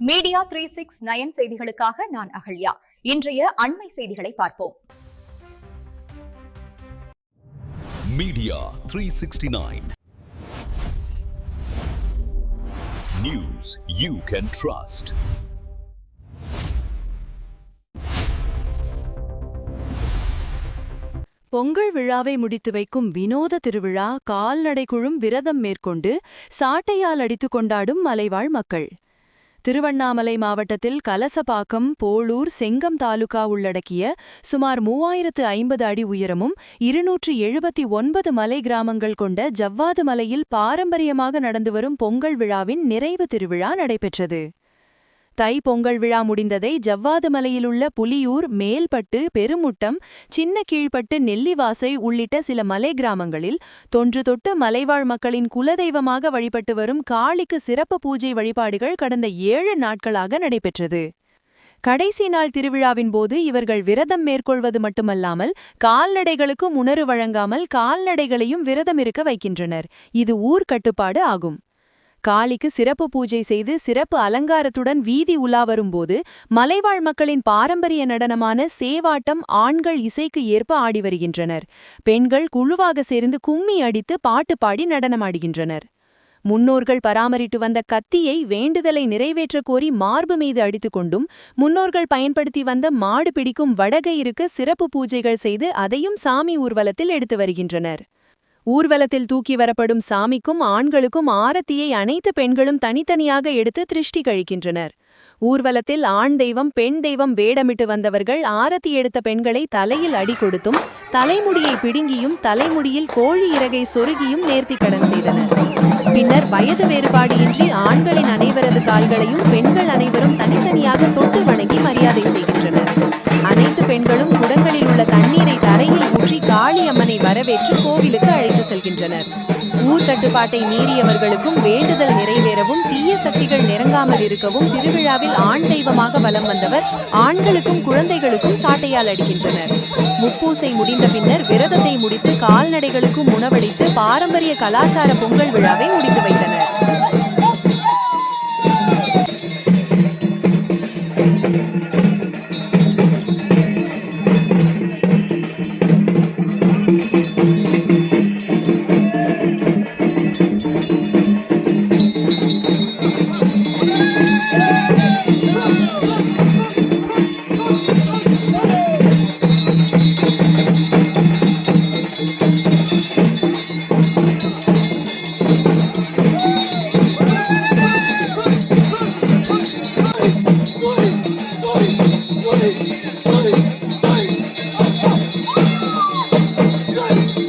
Media three six nine செய்திகளுக்காக நான் அகல்யா இன்றைய அண்மை செய்திகளை பார்ப்போம் Media 369. News you can trust. Pongal விழாவை முடித்து வைக்கும் வினோத திருவிழா கால்நடை குழும் விரதம் மேற்கொண்டு சாட்டையால் அடித்து கொண்டாடும் மலைவாழ் மக்கள் திருவண்ணாமலை மாவட்டத்தில் கலசபாக்கம் போளூர் செங்கம் தாலுகா உள்ளடக்கிய சுமார் மூவாயிரத்து ஐம்பது அடி உயரமும் இருநூற்று எழுபத்தி ஒன்பது மலை கிராமங்கள் கொண்ட ஜவ்வாது மலையில் பாரம்பரியமாக நடந்து வரும் பொங்கல் விழாவின் நிறைவு திருவிழா நடைபெற்றது. தை பொங்கல் விழா முடிந்ததை ஜவ்வாது மலையிலுள்ள புலியூர் மேல்பட்டு பெருமுட்டம் சின்ன கீழ்பட்டு நெல்லிவாசை உள்ளிட்ட சில மலை கிராமங்களில் தொன்று தொட்டு மலைவாழ் மக்களின் குலதெய்வமாக வழிபட்டு வரும் காளிக்கு சிறப்பு பூஜை வழிபாடுகள் கடந்த ஏழு நாட்களாக நடைபெற்றது. கடைசி நாள் திருவிழாவின் போது இவர்கள் விரதம் மேற்கொள்வது மட்டுமல்லாமல் கால்நடைகளுக்கும் உணர்வு வழங்காமல் கால்நடைகளையும் விரதம் இருக்க வைக்கின்றனர். இது ஊர் கட்டுப்பாடு ஆகும். காளிக்கு சிறப்பு பூஜை செய்து சிறப்பு அலங்காரத்துடன் வீதி உலா வரும்போது மலைவாழ் மக்களின் பாரம்பரிய நடனமான சேவாட்டம் ஆண்கள் இசைக்கு ஏற்ப ஆடி வருகின்றனர். பெண்கள் குழுவாக சேர்ந்து கும்மி அடித்து பாட்டு பாடி நடனமாடுகின்றனர். முன்னோர்கள் பராமரித்து வந்த கத்தியை வேண்டுதலை நிறைவேற்றக் கோரி மார்பு மீது அடித்துக் கொண்டும் முன்னோர்கள் பயன்படுத்தி வந்த மாடு பிடிக்கும் வடகயிறுக்கு சிறப்பு பூஜைகள் செய்து அதையும் சாமி ஊர்வலத்தில் எடுத்து வருகின்றனர். ஊர்வலத்தில் தூக்கி வரப்படும் சாமிக்கும் ஆண்களுக்கும் ஆரத்தியை அனைத்து பெண்களும் தனித்தனியாக எடுத்து திருஷ்டி கழிக்கின்றனர். ஊர்வலத்தில் ஆண் தெய்வம் பெண் தெய்வம் வேடமிட்டு வந்தவர்கள் ஆரத்தி எடுத்த பெண்களை தலையில் அடி கொடுத்தும் தலைமுடியை பிடுங்கியும் தலைமுடியில் கோழி இறகை சொருகியும் நேர்த்தி கடன் செய்தனர். பின்னர் வயது வேறுபாடு இன்றி ஆண்களின் அனைவரது கால்களையும் பெண்கள் அனைவரும் தனித்தனியாக தொட்டு வணங்கி மரியாதை செய்கின்றனர். அனைத்து பெண்களும் குடங்களில் உள்ள தண்ணீரை தரையில் காளியம்மனை வரவேற்று கோவிலுக்கு அழைத்து செல்கின்றனர். ஊர் கட்டுப்பாட்டை மீறியவர்களுக்கும் வேண்டுதல் நிறைவேறவும் தீய சக்திகள் நெருங்காமல் இருக்கவும் திருவிழாவில் ஆண் தெய்வமாக வலம் வந்தவர் ஆண்களுக்கும் குழந்தைகளுக்கும் சாட்டையால் அடிக்கின்றனர். முப்பூசை முடிந்த பின்னர் விரதத்தை முடித்து கால்நடைகளுக்கும் உணவளித்து பாரம்பரிய கலாச்சார பொங்கல் விழாவை முடித்து வைத்தனர்.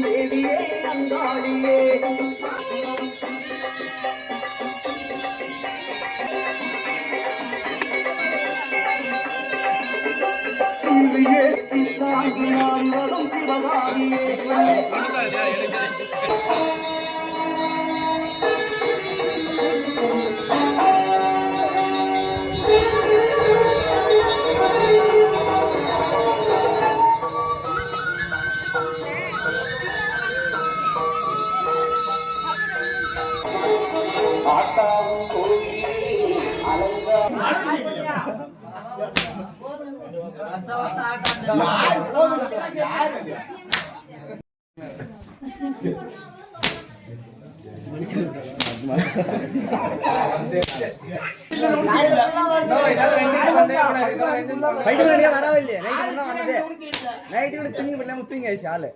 நைட்டு மணியா வரவே இல்லையே வந்தது நைட்டு கூட தூங்கி பண்ணல தூங்கி ஆயிடுச்சு ஆளு